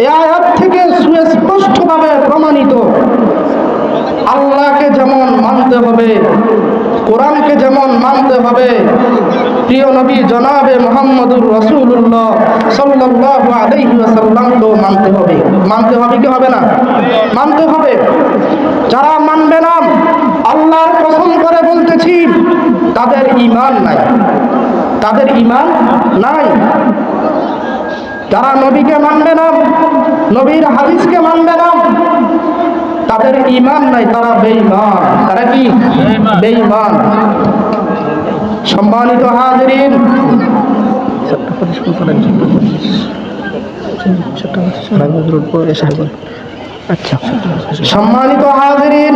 এ আয়াত থেকে সুস্পষ্টভাবে প্রমাণিত। আল্লাহকে যেমন মানতে হবে, কোরআনকে যেমন মানতে হবে, প্রিয় নবী জনাবে মোহাম্মদুর রসুল্লাহ সাল্লাহ আলাইহি ওয়াসাল্লামকেও মানতে হবে। মানতে হবে কি হবে না? মানতে হবে। যারা মানবে না, আল্লাহর কসম করে বলতেছি, তাদের ঈমান নাই। তাদের ঈমান নাই। যারা নবীকে মানবে না নবীর হাদিসকে মানবে না তাদের ঈমান নাই তারা বেঈমান। তারা কি? বেঈমান। সম্মানিত হাজিরিন। আচ্ছা। সম্মানিত হাজিরিন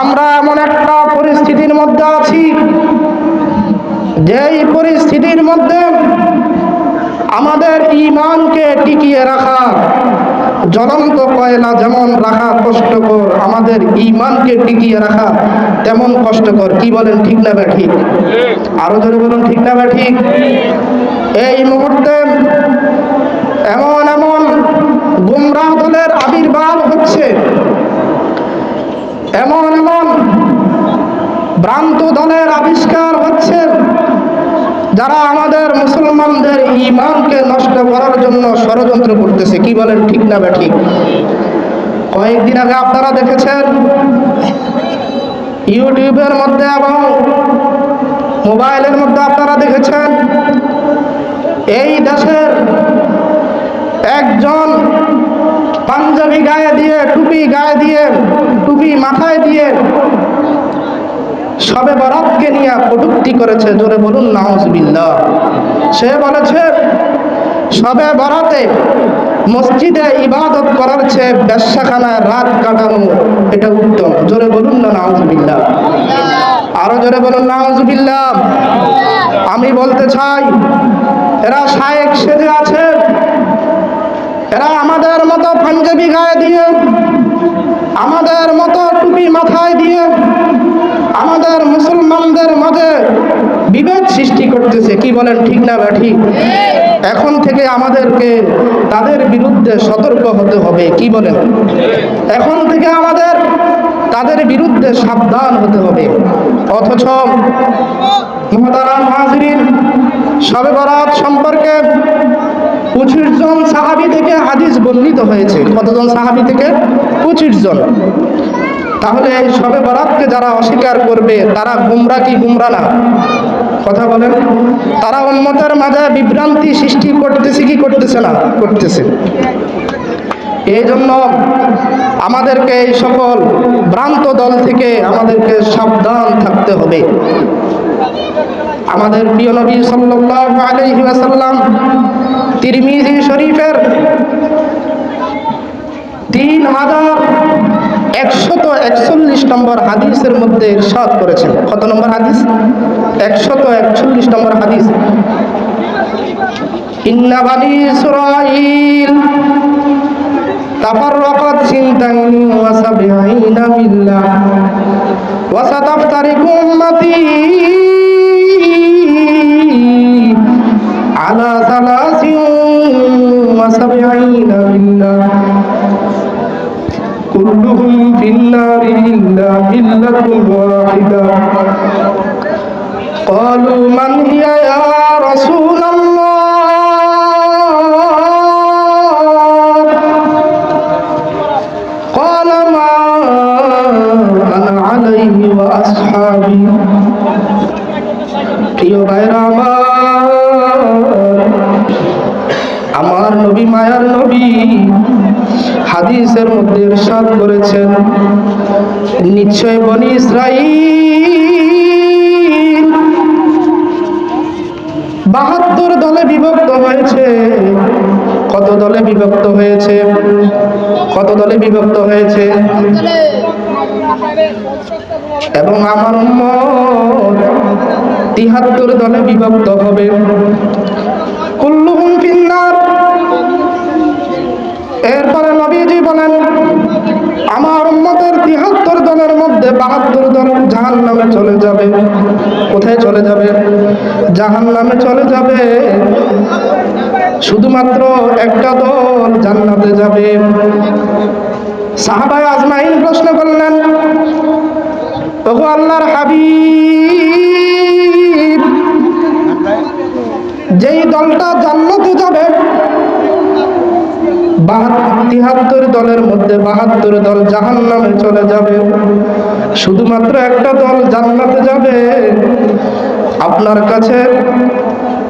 আমরা এমন একটা পরিস্থিতির মধ্যে আছি যেই পরিস্থিতির মধ্যে আমাদের ইমানকে টিকিয়ে রাখা, জ্বলন্ত কয়লা যেমন রাখা কষ্টকর, আমাদের ইমানকে টিকিয়ে রাখা তেমন কষ্টকর। কি বলেন ঠিক না বা ঠিক আরও জোরে বলুন, ঠিক না বা ঠিক এই মুহূর্তে এমন এমন গুমরাহ দলের আবির্ভাব হচ্ছে। এমন এমন ভ্রান্ত দলের আবিষ্কার যারা আমাদের মুসলমানদের ইমানকে নষ্ট করার জন্য ষড়যন্ত্র করতেছে। কি বলেন, ঠিক না বা ঠিক কয়েকদিন আগে আপনারা দেখেছেন, ইউটিউবের মধ্যে এবং মোবাইলের মধ্যে আপনারা দেখেছেন, এই দেশের একজন পাঞ্জাবি গায়ে দিয়ে, টুপি গায়ে দিয়ে, টুপি মাথায় দিয়ে সবে বরাতকে নিয়ে কটুক্তি করেছে, জোরে বলুন, নাউজবিল্লাহ। সে বলেছে, সবে বরাতে মসজিদে ইবাদত করার চেয়ে ব্যবসাখানায় রাত কাটানো এটা উত্তম। জোরে বলুন না, নাউজবিল্লাহ। আরও জোরে বলুন, নাউজবিল্লাহ। আমি বলতে চাই, এরা শায়েক সেজে আছে, এরা আমাদের মতো পাঞ্জাবি গায়ে দিয়ে, আমাদের মতো টুপি মাথায় দিয়ে আমাদের মুসলমানদের মাঝে বিভেদ সৃষ্টি করতেছে। কি বলেন, ঠিক না বা ঠিক? এখন থেকে আমাদেরকে তাদের বিরুদ্ধে সতর্ক হতে হবে, কি বলেন? এখন থেকে আমাদের তাদের বিরুদ্ধে সাবধান হতে হবে। অথচ সবে বরাত সম্পর্কে পঁচিশ জন সাহাবি থেকে হাদিস বর্ণিত হয়েছে। কতজন সাহাবি থেকে? পঁচিশ জন। তাহলে এই সবে বরাতকে যারা অস্বীকার করবে, তারা গুমরা কি গুমরা না? কথা বলেন। তারা উন্মতের মাঝে বিভ্রান্তি সৃষ্টি করতেছে কি করতেছে না? করতেছে। এই জন্য আমাদেরকে এই সকল ভ্রান্ত দল থেকে আমাদেরকে সাবধান থাকতে হবে। আমাদের প্রিয় নবী ওয়াসাল্লাম তিরমিজি শরীফের তিন হাজার একশত একচল্লিশ নম্বর হাদিসের মধ্যে সাত করেছেন। কত নম্বর হাদিস? একশত একচল্লিশ নম্বর হাদিস। আলা সালাসিন ওয়া সাবিঈনা বিল্লাহ। كلهم في النار إلا ملة واحدة قالوا من هي يا رسول الله قال ما أنا عليه وأصحابي প্রিয় ভাইরা হাদিসের মধ্যে ইরশাদ করেছেন, নিশ্চয় বনি ইসরাইল বাহাত্তর দলে বিভক্ত হয়েছে। কত দলে বিভক্ত হয়েছে? কত দলে বিভক্ত হয়েছে? এবং আমার তিহাত্তর দলে বিভক্ত হবে। এরপরে নবীজি বলেন, আমার উম্মতের তিহাত্তর জনের মধ্যে বাহাত্তর দল জাহান নামে চলে যাবে। কোথায় চলে যাবে? জাহান নামে চলে যাবে। শুধুমাত্র একটা দল জান্নাতে যাবে। সাহাবায় আজমাইন প্রশ্ন করলেন তবু আল্লাহর হাবিব, যেই দলটা জান্নাতে যাবে তিহাত্তর দলের মধ্যে বাহাত্তর দল জাহান নামে চলে যাবে। শুধুমাত্র একটা দল জান্নাতে যাবে। আপনার কাছে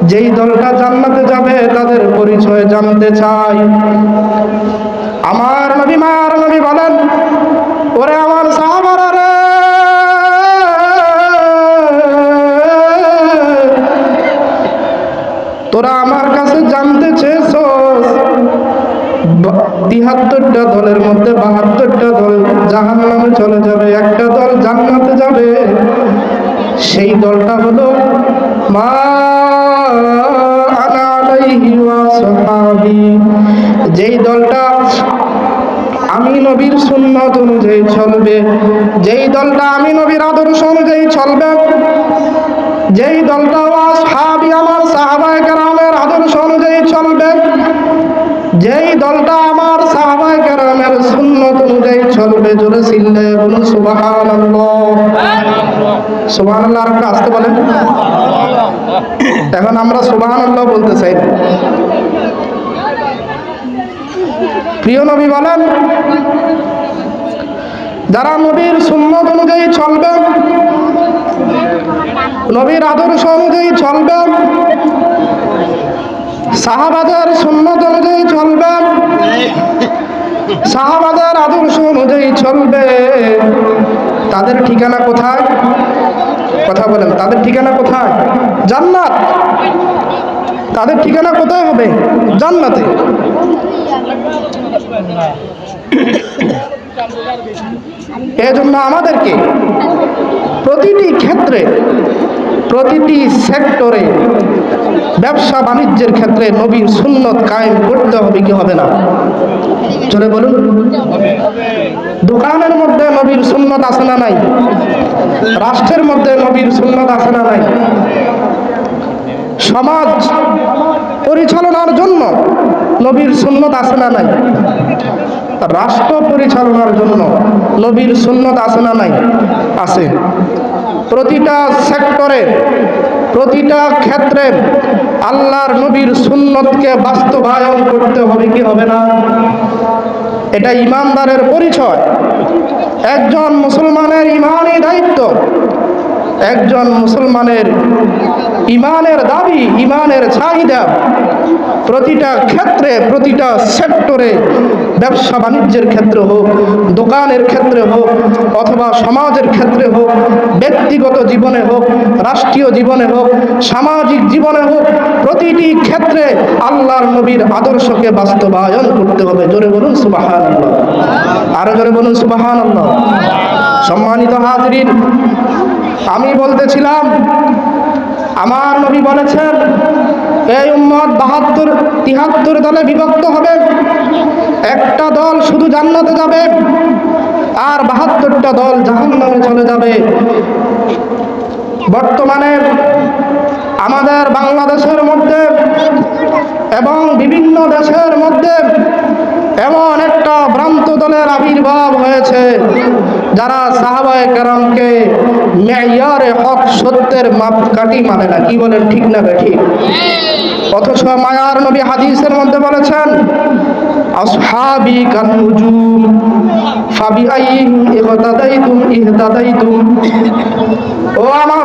যেই দলটা জান্নাতে যাবে, তাদের পরিচয় জানতে চাই। আমার নবী তিহাত্তরটা দলের মধ্যে বাহাত্তরটা দল জাহান নামে চলে যাবে, একটা দল জান্নাতে যাবে। সেই দলটা হলো মা যেই দলটা আমি নবীর সুন্নত অনুযায়ী চলবে, যেই দলটা আমি নবীর আদর্শ অনুযায়ী চলবে জোরে বলুন আর একটু আসতে বলেন। এখন আমরা বলতে চাই। প্রিয় নবী বলেন, যারা নবীর সুন্নত অনুযায়ী চলবে, নবীর আদর্শ অনুযায়ী চলবে, সাহাবাদের সুন্নত অনুযায়ী চলবে সাহাবাদের আদর্শ অনুযায়ী চলবে। তাদের ঠিকানা কোথায়? কথা বলেন, তাদের ঠিকানা কোথায়? জান্নাত। তাদের ঠিকানা কোথায় হবে? জান্নাতে। এজন্য আমাদেরকে প্রতিটি ক্ষেত্রে প্রতিটি সেক্টরে ব্যবসা বাণিজ্যের ক্ষেত্রে নবীর সুন্নত কায়েম করতে হবে, কি হবে না? চলে বলুন। দোকানের মধ্যে নবীর সুন্নত আছে না নাই? রাষ্ট্রের মধ্যে নবীর সুন্নত আছে না নাই? সমাজ পরিচালনার জন্য নবীর সুন্নত আছে না নাই? রাষ্ট্র পরিচালনার জন্য নবীর সুন্নত আছে না নাই? আছে। প্রতিটা সেক্টরে প্রতিটা ক্ষেত্রে আল্লাহর নবীর সুন্নতকে বাস্তবায়ন করতে হবে, কি হবে না? এটা ইমানদারের পরিচয়। একজন মুসলমানের ইমানই দায়িত্ব, একজন মুসলমানের ইমানের দাবি, ইমানের চাহিদা প্রতিটা ক্ষেত্রে, প্রতিটা সেক্টরে, ব্যবসা বাণিজ্যের ক্ষেত্রে হোক, দোকানের ক্ষেত্রে হোক, অথবা সমাজের ক্ষেত্রে হোক, ব্যক্তিগত জীবনে হোক, রাষ্ট্রীয় জীবনে হোক, সামাজিক জীবনে হোক, প্রতিটি ক্ষেত্রে আল্লাহর নবীর আদর্শকে বাস্তবায়ন করতে হবে। জোরে বলুন সুবাহান আরও জোরে বলুন সুবাহান সম্মানিত হাজরিন, আমি বলতেছিলাম আমার নবী বলেছেন, এই উম্মত বাহাত্তর, তিহাত্তর দলে বিভক্ত হবে। একটা দল শুধু জান্নাতে যাবে আর বাহাত্তরটা দল জাহান নামে চলে যাবে। বর্তমানে আমাদের বাংলাদেশের মধ্যে এবং বিভিন্ন দেশের মধ্যে এমন একটা ভ্রান্ত দলের আবির্ভাব হয়েছে। যারা সাহাবায় কেরামকে মেয়ারে হক, সত্যের মাপকাঠি মানে না। কি বলেন, ঠিক না ঠিক অথচ মায়ার নবী হাদিসের মধ্যে বলেছেন আমার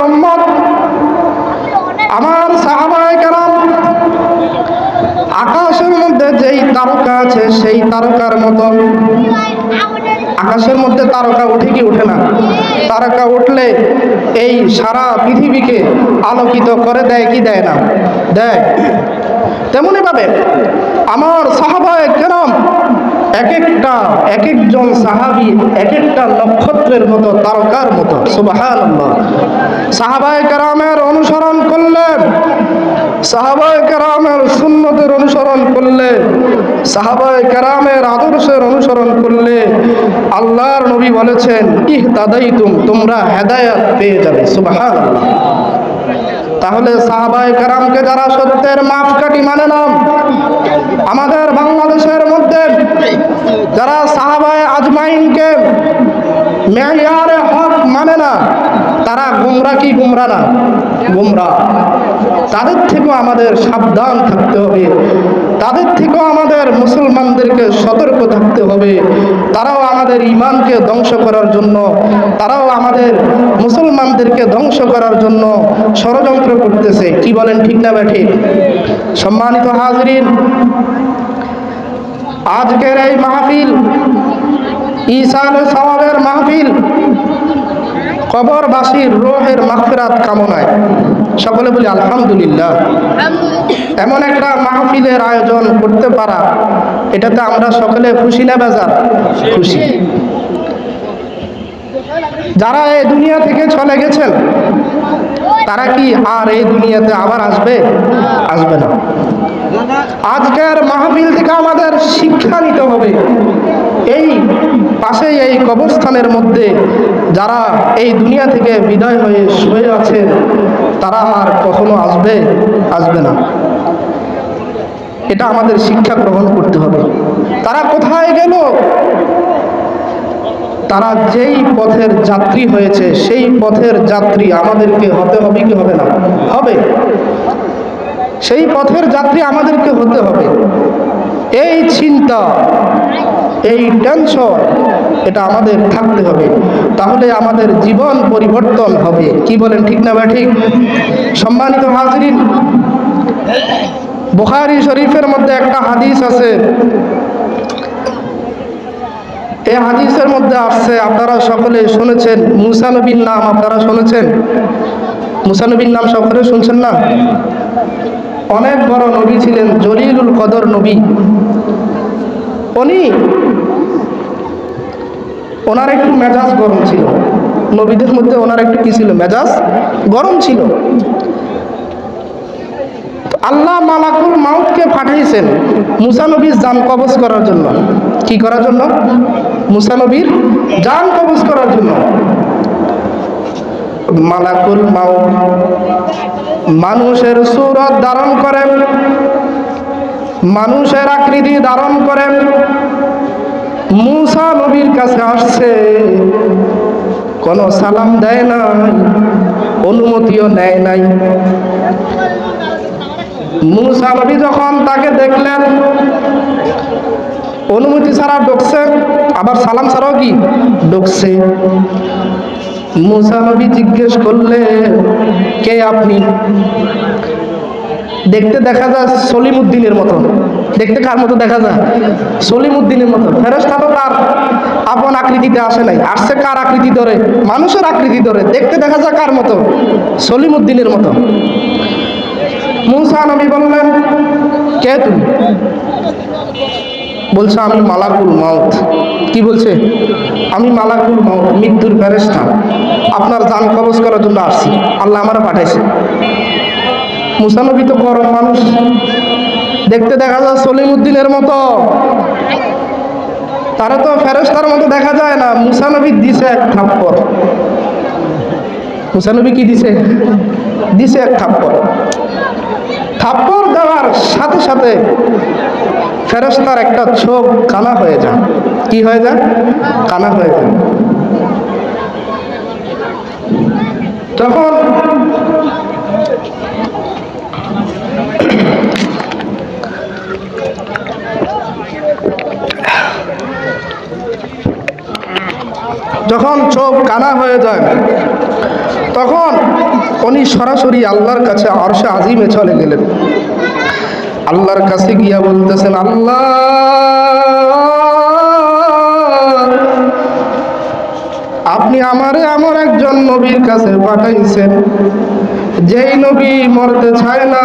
আকাশের মধ্যে যেই তারকা আছে, সেই তারকার মতো আকাশের মধ্যে তারকা উঠে কি উঠে না? তারকা উঠলে এই সারা পৃথিবীকে আলোকিত করে দেয় কি দেয় না? দেয়। তেমনইভাবে আমার সাহাবায় কেরম এক একটা এক একজন সাহাবি এক একটা নক্ষত্রের মতো, তারকার মতো। সাহাবায় কারামের অনুসরণ করলে, সাহাবায় কারামের সুন্নতের অনুসরণ করলে, সাহাবায় কারামের আদর্শের অনুসরণ করলে আল্লাহর নবী বলেছেন, ইহ দাদাই তুম তোমরা হেদায়াত পেয়ে যাবে। সুবাহান তাহলে সাহাবায় কারামকে যারা সত্যের মাপকাঠি মানে না, আমাদের বাংলাদেশের মধ্যে যারা সাহাবায় আজমাইনকে মেয়ারে হক মানে না, তারা গুমরা কি গুমরা না? গুমরা। তাদের থেকেও আমাদের সাবধান থাকতে হবে। তাদের থেকেও আমাদের মুসলমানদেরকে সতর্ক থাকতে হবে। তারাও আমাদের ইমানকে ধ্বংস করার জন্য, তারাও আমাদের মুসলমানদেরকে ধ্বংস করার জন্য ষড়যন্ত্র করতেছে। কি বলেন ঠিক না ব্যাঠি? সম্মানিত হাজরিন, আজকের এই মাহফিল ঈশান সওয়াবের মাহফিল। কবরবাসীর রোহের মাগফিরাত কামনায়। সকলে বলি আলহামদুলিল্লাহ। এমন একটা মাহফিলের আয়োজন করতে পারা, এটাতে আমরা সকলে খুশি না বেজার? খুশি। যারা এই দুনিয়া থেকে চলে গেছেন, তারা কি আর এই দুনিয়াতে আবার আসবে? আসবে না। আজকের মাহফিল থেকে আমাদের শিক্ষা নিতে হবে। পাশে এই কবরস্থানের মধ্যে যারা এই দুনিয়া থেকে বিদায় হয়ে শুয়ে আছেন, তারা আর কখনো আসবে আসবে না। এটা আমাদের শিক্ষা গ্রহণ করতে হবে। তারা কোথায় গেল? তারা যেই পথের যাত্রী হয়েছে, সেই পথের যাত্রী আমাদেরকে হতে হবে কি হবে না? হবে। সেই পথের যাত্রী আমাদেরকে হতে হবে। এই চিন্তা, এই টেনশন এটা আমাদের থাকতে হবে। তাহলে আমাদের জীবন পরিবর্তন হবে। কি বলেন ঠিক না বা ঠিক? সম্মানিত হাজরিন, বুখারি শরীফের মধ্যে একটা হাদিস আছে। এই হাদিসের মধ্যে আসছে, আপনারা সকলে শুনেছেন মুসানবীর নাম আপনারা শুনেছেন? মুসানবীর নাম সকলে শুনছেন না? অনেক বড় নবী ছিলেন, জলিলুল কদর নবী। উনি ওনার একটু মেজাজ গরম ছিল। নবীদের মধ্যে ওনার একটু কি ছিল? মেজাজ গরম ছিল। আল্লাহ মালাকুল মাউতকে পাঠিয়েছেন মুসানবীর জান কবজ করার জন্য। কি করার জন্য? মুসানবীর জান কবজ করার জন্য। মালাকুল মাউত মানুষের সুরত ধারণ করেন, মানুষের আকৃতি ধারণ করেন। মুসা নবীর কাছে আসছে, কোনো সালাম দেয় নাই, অনুমতিও নেয় নাই। মুসা নবী যখন তাকে দেখলেন, অনুমতি ছাড়া ঢুকছে, আবার সালাম ছাড়াও কি? ঢুকছে। মুসা নবী জিজ্ঞেস করলে কে আপনি? দেখতে দেখা যায় সলিম উদ্দিনের মতো দেখতে কার মতো দেখা যায়? সলিম উদ্দিনের মতো ফেরস্তা তো তার আপন আকৃতিতে আসে নাই। আসছে কার আকৃতি ধরে? মানুষের আকৃতি ধরে। দেখতে দেখা যায় কার মতো? সলিম উদ্দিনের মতো। মুসা নবী বললেন, কে তুমি? বলছে, আমি মালাকুল মাউত। কি বলছে? আমি মালাকুল মাউত, মৃত্যুর ফেরেস্তা আপনার জান কবজ করার জন্য আসছি। আল্লাহ আমার পাঠাইছে। মুসানবী তো গরম মানুষ। দেখতে দেখা যায় সলিম উদ্দিনের মতো। তারা তো ফেরস্তার মতো দেখা যায় না। মুসানবী দিছে এক থাপ্পর মুসানবী কি দিছে? দিছে এক থাপ্পর থাপ্পড় দেওয়ার সাথে সাথে ফেরস্তার একটা চোখ কানা হয়ে যায়। কি হয়ে যায়? কানা হয়ে যায়। তখন যখন চোখ কানা হয়ে যায়, তখন উনি সরাসরি আল্লাহর কাছে আরশে আজিমে চলে গেলেন। আল্লাহর কাছে গিয়া বলতেছেন, আল্লাহ, আপনি আমারে আমার একজন নবীর কাছে পাঠাইছেন, যেই নবী মরতে চায় না।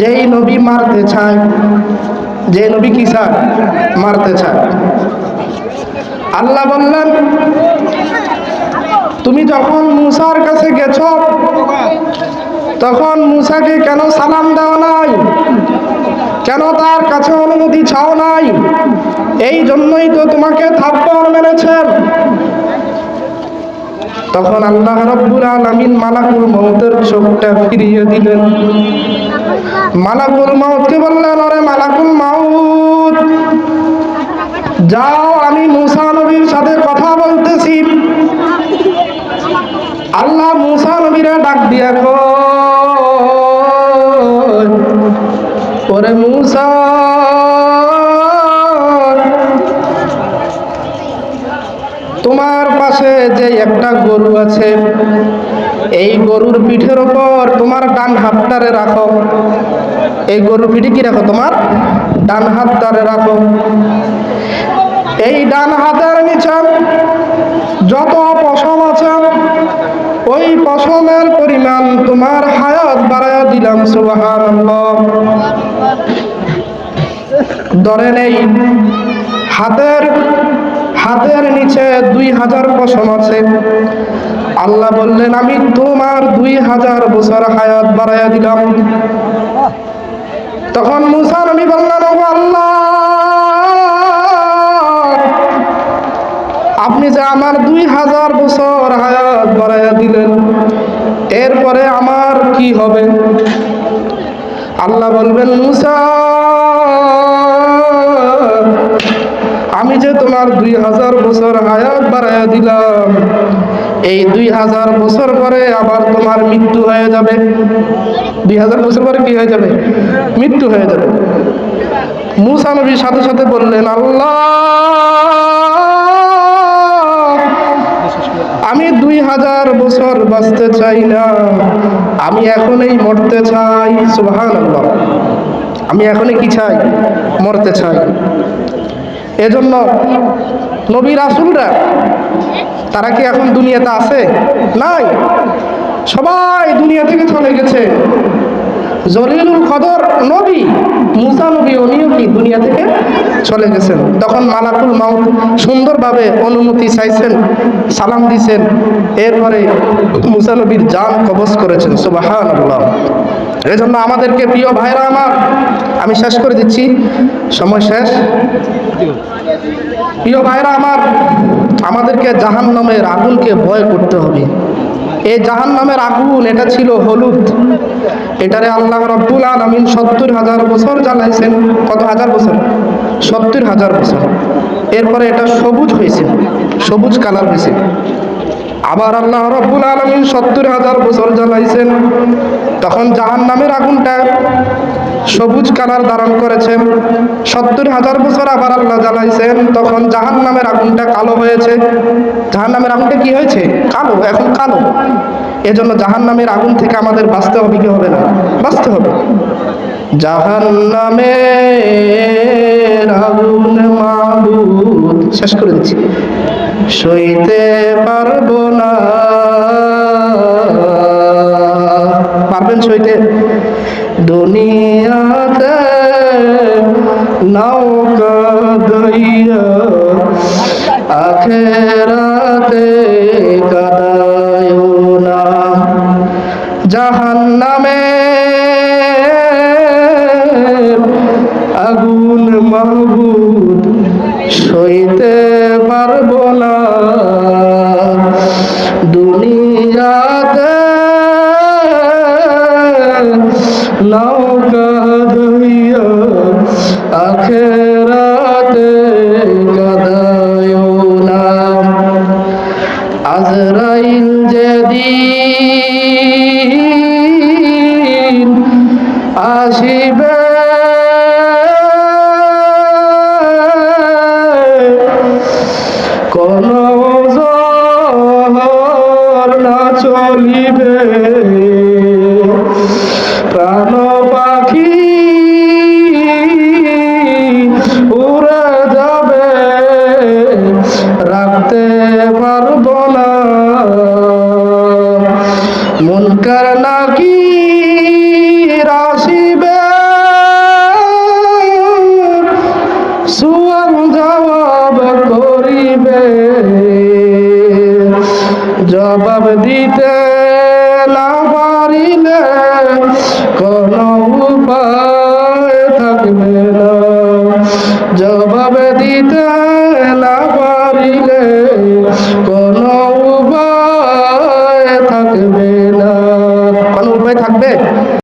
যেই নবী মারতে চায় যে নবী কি চায় মারতে চান আল্লাহ বললেন, তুমি যখন মুসার কাছে গেছ, তখন মুসাকে কেন সালাম দেওয়া নাই? কেন তার কাছে অনুমতি চাও নাই? এই জন্যই তো তোমাকে থাপ্পড় মেরেছেন। তখন আল্লাহ রব্বুল আলামিন মালাকুল মউতের চোখটা ফিরিয়ে দিলেন। মালাকুল মাউতকে বললেন ওরে মালাকুল মাউত, যাও, আমি মুসা নবীর সাথে কথা বলতেছি। আল্লাহ মুসা নবীরে ডাক দিয়া ওরে মুসা পাশে যে একটা গরু আছে, এই গরুর পিঠের ওপর তোমার ডান হাতটারে রাখো। এই গরুর পিঠে কি রাখো তোমার? ডান হাতটারে রাখো। এই ডান হাতের নিচে যত পশম আছে, ওই পশমের পরিমাণ তোমার হায়াত বাড়াইয়া দিলাম, সুবহানাল্লাহ। ধরে নেই, হাতের হাতের নিচে দুই হাজার পশম আছে। আল্লাহ বললেন, আমি তোমার দুই হাজার বছর হায়াত বাড়াইয়া দিলাম। তখন মুসা নবী বললেন "ও আল্লাহ, আপনি যে আমার দুই হাজার বছর হায়াত বাড়াইয়া দিলেন, এরপরে আমার কি হবে? আল্লাহ বলবেন, মুসা আমি যে তোমার দুই হাজার বছর হায়াত বাড়াইয়া দিলাম, এই দুই হাজার বছর পরে আবার তোমার মৃত্যু হয়ে যাবে। দুই হাজার বছর পরে কি হয়ে যাবে? মৃত্যু হয়ে যাবে। মুসা নবীর সাথে সাথে বললেন, আল্লাহ, আমি দুই হাজার বছর বাঁচতে চাই না। আমি এখনই মরতে চাই। সুবাহান আমি এখনই কি চাই? মরতে চাই। এজন্য নবী রাসুলরা, তারা কি এখন দুনিয়াতে আছে? নাই। সবাই দুনিয়া থেকে চলে গেছে। জলিলুল কদর নবী, মুসা নবী উনিও কি দুনিয়া থেকে চলে গেছেন। তখন মালাকুল মাউত সুন্দরভাবে অনুমতি চাইছেন, সালাম দিছেন। এরপরে মুসা নবীর জান কবজ করেছেন। সুবাহান এই জন্য আমাদেরকে প্রিয় ভাইরা আমার, আমি শেষ করে দিচ্ছি। সময় শেষ। প্রিয় ভাইরা আমার, আমাদেরকে জাহান নামের আগুনকে ভয় করতে হবে। এই জাহান নামের আগুন, এটা ছিল হলুদ। এটারে আল্লাহ রব্বুল আলমিন সত্তর হাজার বছর জ্বালাইছেন। কত হাজার বছর? সত্তর হাজার বছর। এরপরে এটা সবুজ হয়েছে, সবুজ কালার হয়েছে। আবার আল্লাহ রব্বুল আলমিন সত্তর হাজার বছর জ্বালাইছেন। তখন জাহান নামের আগুনটা সবুজ কালার ধারণ করেছেন সত্তর হাজার বছর আবার আল্লাহ জ্বালাইছেন, তখন জাহান নামের আগুনটা কালো হয়েছে। জাহান নামের আগুনটা কি হয়েছে? কালো, এখন কালো। এজন্য জাহান নামের আগুন থেকে আমাদের বাঁচতে হবে কি হবে না? বাঁচতে হবে। জাহান মাবুদ। শেষ করে দিচ্ছি। সইতে পারব না। পারবেন সইতে? দুনিয়াতে নৌকা দইয়া আখেরাতে রাখতে